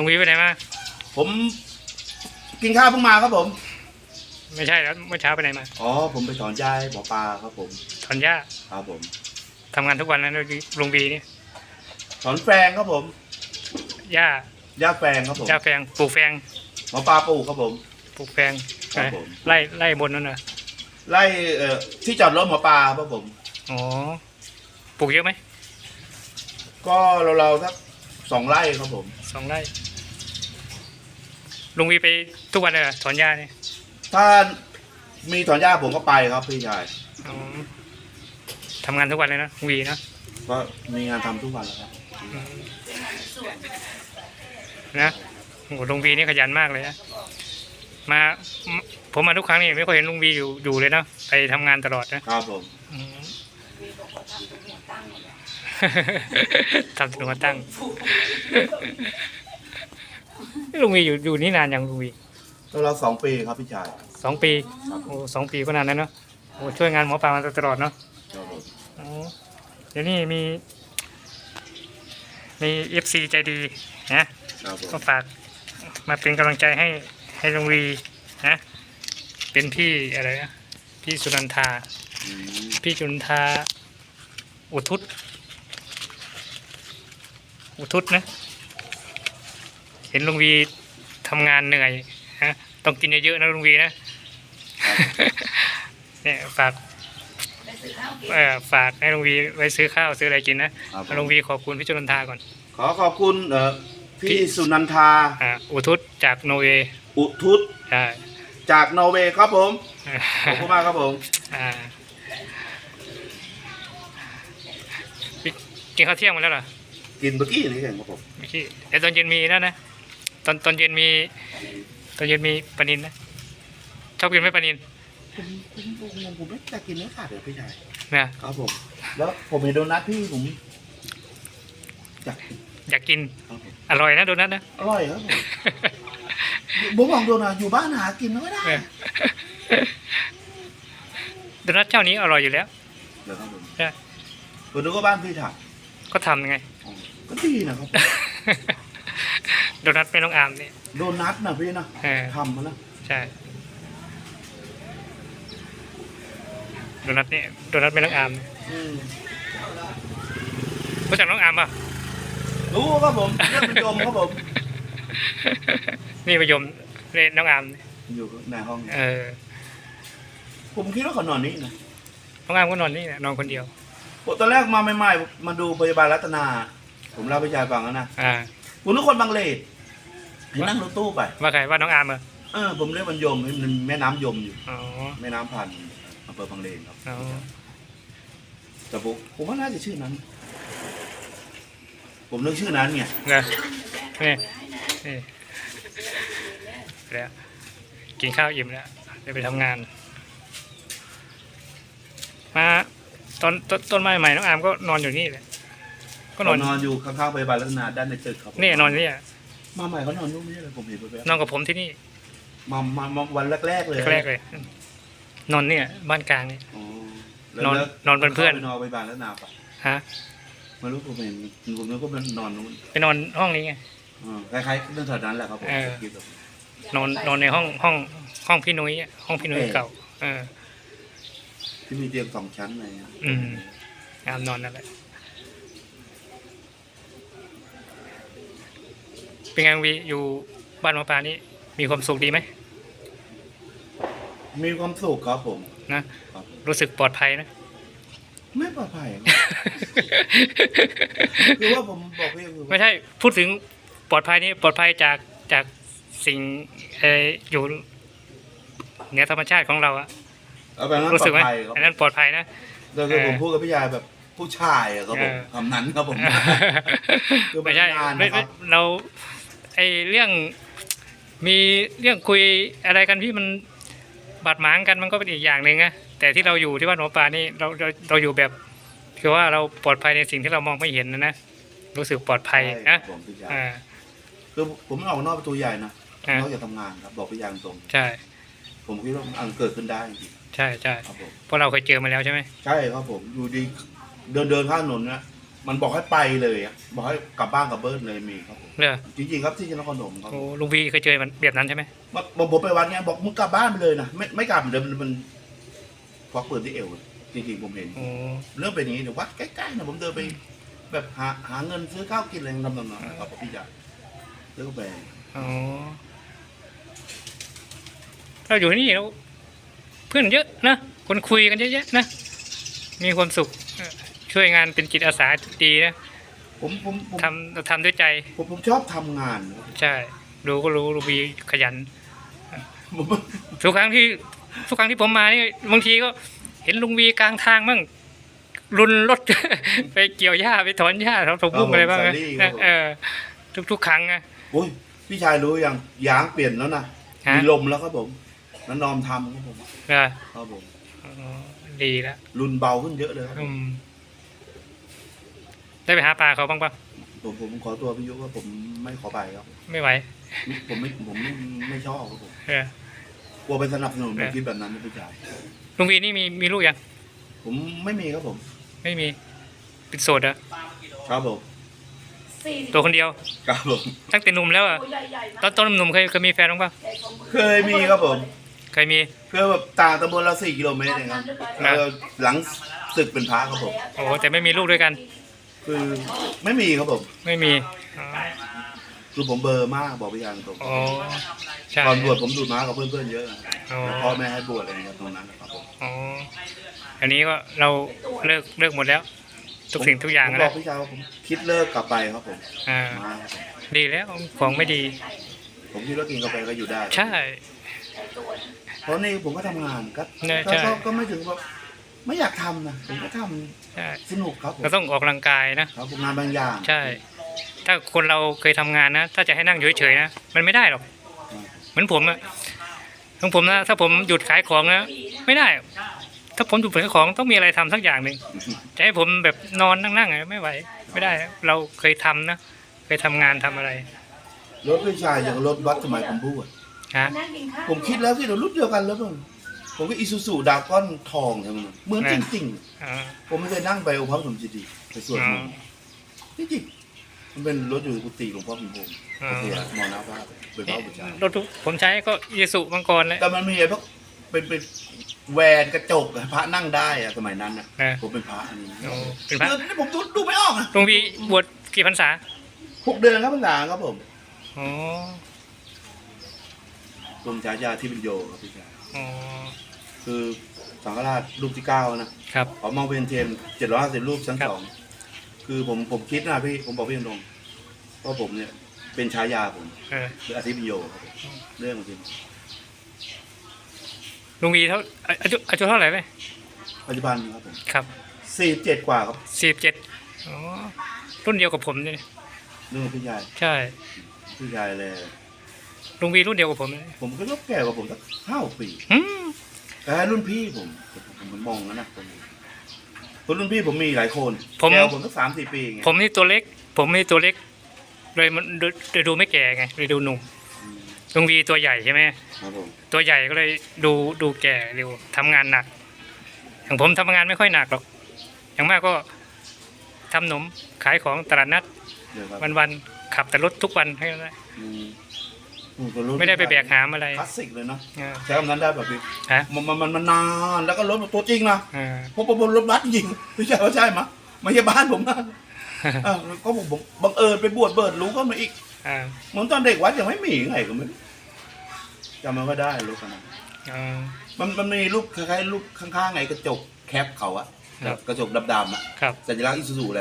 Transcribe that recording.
ลุงวีไปไหนมา ผมกินข้าวเพิ่งมาครับผม ไม่ใช่แล้วเมื่อเช้าไปไหนมาอ๋อ ผมไปถอนหญ้าให้หมอปลาครับผม ถอนหญ้าครับผม ทำงานทุกวันนะลุงวีนี่ถอนแฟงครับผม หญ้าหญ้าแฟงครับผม หญ้าแฟงปลูกแฟงหมอปลาปลูกครับผม ปลูกแฟงครับผม ไล่ไล่บนนั่นน่ะไล่เอ่อที่จอดรถหมอปลาครับผม อ๋อ ปลูกเยอะไหม ก็เราๆสักสองไร่ครับผม สองไร่ ลุงวีไปทุกวันเลยเหรอถอนหญ้านี่ถ้ามีถอนหญ้าผมก็ไปครับพี่ชายอ๋อทำงานทุกวันเลยนะลุงวีนะก็มีงานทำทุกวันแล้วครับนะโอ้โหลุงวีนี่ขยันมากเลยนะมาผมมาทุกครั้งนี่ไม่ค่อยเห็นลุงวีอยู่อยู่เลยนะไปทำงานตลอดนะครับผมอืม ทำตัวมาตั้ง ลุงวีอยู่อยู่นี่นานยังลุงวีเราๆสองปีครับพี่ชายสองปีครับผโอ้มสองปีก็นานแล้วเนาะโอ้ช่วยงานหมอปลามาตลอดเนาะครับผมอ๋อเดี๋ยวนี้มีมีเอฟซีใจดีนะครับผมก็ฝากมาเป็นกำลังใจให้ให้ลุงวีนะเป็นพี่อะไรนะพี่สุนันทา อืมพี่จุนทาอุทุศอุทุศนะ เห็นลุงวีทำงานเหนื่อยฮะต้องกินเยอะๆนะลุงวีนะ เนี่ยฝากเอ่อฝากให้ลุงวีไว้ซื้อข้าวซื้ออะไรกินนะครับผม ลุงวีขอบคุณพี่จุนันทาก่อน ขอขอบคุณเอ่อพี่พี่สุนันทา อ่าอุทุศจากโนเวย์อุทุศใช่จากนอร์เวย์ครับผมขอบคุณมากครับผม อ่าพี่กินข้าวเที่ยงมาแล้วเหรอกินเมื่อกี้นี่เองครับผม เมื่อกี้แต่ตอนเย็นมีนั่นนะ ตอนตอนเย็นมี ตอนเย็นมีปลานินนะชอบกินไหมปลานินผมผมผมผมไม่แต่กินไม่ขาดเลยพี่ชายนะครับผม แล้วผมเห็นโดนัทพี่ผมอยากกินอยากกินครับผมอร่อยนะโดนัทนะอร่อยครับผมผมบอกโดนัทอยู่บ้านหากินไม่ได้เออโดนัทเจ้านี้อร่อยอยู่แล้ว เดี๋ยวครับผมใช่ ผมนึกว่าบ้านพี่ถ่ายก็ทำยังไงอ๋อก็ดีนะครับ โดนัทไม่ต้องอามเนี่ย โดนัทนะพี่นะเออ ทำมาแล้วใช่โดนัทเนี่ยโดนัทไม่ต้องอามเนี่ยอืมรู้จักน้องอามป่ะ รู้ครับผมเรื่องเป็นโยมครับผม นี่ประยมเรียนน้องอามเนี่ยอยู่ในห้องเออผมคิดว่าเขานอนนี่นะน้องอามก็นอนนี่แหละนอนคนเดียว ผมตอนแรกมาใหม่ๆมาดูพยาบาลรัตนา ผมเล่าพี่ชายฟังแล้วนะ อ่า ผมนึกคนบางเลดเห็นนั่งรถตู้ไป ว่าใครว่าน้องอามเหรอเออผมเรียกมันยมมันแม่น้ำยมอยู่ อ๋อแม่น้ำพันธุ์อำเภอบางเลนครับอ๋อแต่ผมผมว่าน่าจะชื่อนั้น ผมนึกชื่อนั้นไงเนอะนี่นี่แล้วกินข้าวอิ่มแล้วเดี๋ยวไปทำงาน มาตอนต้นต้นไม้ใหม่น้องอามก็นอนอยู่นี่แหละ ก็นอนเขานอนอยู่ข้างๆพยาบาลรัตนาด้านในตึกครับผมนี่นอนนี่อะมาใหม่เขานอนนู่นนี่เลยผมเห็นไปนอนกับผมที่นี่มามามาวันแรกๆเลยแรกๆเลย นอนเนี่ยบ้านกลางนี่อ๋อแล้วนอนแล้วนอนเป็นเพื่อน ข้าไปนอนพยาบาลรัตนาปะฮะไม่รู้ผมเห็นผมนึกว่ามันนอนนู้นไปนอนห้องนี้ไง อ่าคล้ายๆเรื่องแถวนั้นแหละครับผมเออ คิดแบบนอนนอนในห้องห้องห้องพี่นุ้ยอะห้องพี่นุ้ยเออเก่าเออ ที่มีเตียงสองชั้นอะไรเงี้ยอืม อามนอนนั่นแหละ เป็นไงวีอยู่บ้านหมอปลานี่มีความสุขดีไหมมีความสุขครับผม นะครับรู้สึกปลอดภัยนะไม่ปลอดภัยครับคือว่าผมบอกพี่คือไม่ใช่พูดถึงปลอดภัยนี่ปลอดภัยจากจากสิ่งเอออยู่เหนือธรรมชาติของเราอะเอาแบบนั้นรู้ปลสึอกดไหมภัยครับอันนั้นปลอดภัยนะแต่คือเออผมพูดกับพี่ยายแบบผู้ชายอะครับผมเออคำนั้นครับผมคือมันไม่ใช่นานไม่นะครับไม่เรา ไอเรื่องมีเรื่องคุยอะไรกันที่มันบาดหมางกันมันก็เป็นอีกอย่างหนึ่งนะแต่ที่เราอยู่ที่บ้านหมอปลานี่เราเราเราอยู่แบบคือว่าเราปลอดภัยในสิ่งที่เรามองไม่เห็นนะนะรู้สึกปลอดภัยใช่ครันะบผมพี่ยายอ่า คือผมไม่ออกนอกประตูใหญ่นะอ่า นอกจากทำงานครับบอกพี่ยายตรง ใช่ผมคิดว่าอันเกิดขึ้นได้จริงใช่ใช่ครับผมเพราะเราเคยเจอมาแล้วใช่ไหมใช่ครับผมอยู่ดีเดินเดินข้างถนนนะ มันบอกให้ไปเลยอะบอกให้กลับบ้านกับเบิร์ดเลยมีครับผมเนี่ยจริงๆครับที่นครพนมครับโอ้ลุงวีเคยเจอมันแบบนั้นใช่ไหมมาบอกผมไปวัดเนี้ยบอกมึงกลับบ้านไปเลยนะไม่ไม่กลับเดี๋ยวมันมันควักปืนที่เอวเลยจริงๆผมเห็น โอ้เรื่องเป็นอย่างนี้เดี๋ยววัดใกล้ๆนะผมเดินไป แบบหาหาเงินซื้อข้าวกินอะไรทำนองนั้นนะครับพี่จ๋าซื้อกาแฟอ๋อเราอยู่ที่นี่แล้วเพื่อนเยอะนะคนคุยกันเยอะแยะนะมีความสุขเออ ช่วยงานเป็นจิตอาสาดีนะผมผมผมทำทำด้วยใจ ผมผมชอบทำงานครับใช่ดูก็รู้ลุงวีขยัน ผมทุกครั้งที่ทุกครั้งที่ผมมานี่บางทีก็เห็นลุงวีกลางทางมั่งรุนรถ ไปเกี่ยวหญ้าไปถอนหญ้าถอนผักบุ้งอะไรบ้างนะเออทุกทุกๆครั้งนะ โอ้ยพี่ชายรู้ยังยางเปลี่ยนแล้วนะฮะ มีลมแล้วครับผมนันนอมทำครับผมเออครับผม อ๋อดีแล้วรุนเบาขึ้นเยอะเลยครับผอืมม ได้ไปหาปลาเขาบ้างปะผมผมขอตัวพี่ยุว่าผมไม่ขอไปครับ ไม่ไหว ผมไม่ผมไม่ไม่ชอบครับผมเออกลัวไปสนับสนุนเออคิดแบบนั้นนะพี่ชายลุงวีนี่มีมีลูกยัง ผมไม่มีครับผม ไม่มีเป็นโสดเหรอะครับผมตัวคนเดียว ครับผม ตั้งแต่หนุ่มแล้วอะตอนตอนหนุ่มๆเคยเคยมีแฟนบ้างปะเคยมีครับผม เคยมีเคยแบบต่างตำบลละสี่กิโลเมตรเองครับนะเออหลังศึกเป็นพระครับผม โอ้แต่ไม่มีลูกด้วยกัน คือไม่มีครับผมไม่มีอ๋อคือผมเบลอร์มากบอกพี่ยางตรงอ๋อใช่ ตอนบวชผมดูดม้ากับเพื่อนๆเยอะนะครับอ๋อ แล้วพ่อแม่ให้บวชอะไรอย่างเงี้ยตรงนั้นนะครับผมอ๋ออันนี้ก็เราเลิกเลิกหมดแล้ว ทุกสิ่งทุกอย่างผมบแล้อวกพี่ชายว่าผมคิดเลิกกลับไปครับผมอ่า มาครับผมดีแล้วของไม่ดี ผมคิดว่ากินกาแฟก็อยู่ได้ ใช่ เพราะนี่ผมก็ทำงานก็เนี่ยก็ใช่ ก็ก็ไม่ถึงว่า ไม่อยากทำนะผมก็ทำใช่สนุกครับผมเราต้องออกกำลังกายนะ ครับผมงานบางอย่างใช่ ถ้าคนเราเคยทำงานนะ ถ้าจะให้นั่งเฉยๆนะ มันไม่ได้หรอก เหมือนผมอะของผมนะ ถ้าผมหยุดขายของนะ ไม่ได้ ถ้าผมหยุดขายของต้องมีอะไรทำสักอย่างหนึ่ง จะให้ผมแบบนอนนั่งๆอะไม่ไหว ไม่ได้ เราเคยทำนะ เคยทำงานทำอะไรรถพี่ชายอย่างรถวัดสมัยผมบวชฮะผมคิดแล้วที่เรารุ่นเดียวกันแล้วผม ผมก็อิซูซูดาก้อนทองใช่ไหมเหมือนจริงอ่าๆ ผมไม่เคยนั่งไปองค์พระสมจิตดีไปสวดมนต์จริงๆมันเป็นรถอยู่กุฏิหลวงพ่อพิมพงศ์อ่าเสียมรณภาพเป็นพระบุตรชายรถทุกผมใช้ก็ยีสุมังกรเลย แต่มันมีไอ้พวกเป็นเป็นแวนกระจกอะพระนั่งได้อะสมัยนั้นนะนะผมเป็นพระอันนี้โอ้เป็นพระเดือนนี้ผมดูดูไม่ออกอะหลวงพี่บวชกี่พรรษาหกเดือนครับพรรษาครับผมอ๋อกรมฉายาที่เป็นโยครับพี่ชาย อ๋อ คือสังฆราชรูปที่เก้านะครับ ขอมองเวียนเทียนเจ็ดร้อยห้าสิบรูปชั้นครับ สองคือผมผมคิดนะพี่ผมบอกพี่ตรงๆว่าผมเนี่ยเป็นฉายาผมเออคืออาทิตย์เป็นโยครับผมเรื่องจริงลุงวีเท่าอายุอายุเท่าไหร่ไหมปัจจุบันครับผมครับสี่เจ็ดกว่าครับสี่เจ็ดอ๋อรุ่นเดียวกับผมนี่เรื่องพี่ชายใช่พี่ชายเลยลุงวีรุ่นเดียวกับผมเลยผมก็รบแก่กว่าผมสักห้าปี อืม แต่รุ่นพี่ผมผมผมมองนะนะผมคนรุ่นพี่ผมมีหลายคนผมแก่กว่าผมสักสามสี่ปีไงผมนี่ตัวเล็ก ผมนี่ตัวเล็ก เลยมันดูเลยดูไม่แก่ไงเลยดูหนุ่มลุงวีตัวใหญ่ใช่ไหมครับผมตัวใหญ่ก็เลยดูดูแก่เร็วทำงานหนักอย่างผมทำงานไม่ค่อยหนักหรอก อย่างมากก็ทำหนมขายของตลาดนัด เดี๋ยวครับวันๆขับแต่รถทุกวันให้ได้อืม อืคนรุ่นไม่ได้ไปแบกหามอะไรคลาสสิกเลยเนาะอ่า ใช้คำนั้นได้แบบพี่ฮะ มันมันมันมันนานแล้วก็รถตัวจริงนะอ่าเพราะผมรถบัสจริงไม่ใช่ว่าใช่มะไม่ใช่บ้านผมนะเออก็ผมผมบังเอิญไปบวชเบิดรู้ก็มาอีกอ่าเหมือนตอนเด็กวัดยังไม่มีไงก็ไม่รู้จำมันก็ได้รถคันนั้นอ่า มันมันมีรูปคล้ายๆรูปข้างๆไอ้กระจกแคปเขาอะครับ กระจกดำๆอะครับ สัญลักษณ์อิซูซูอะไร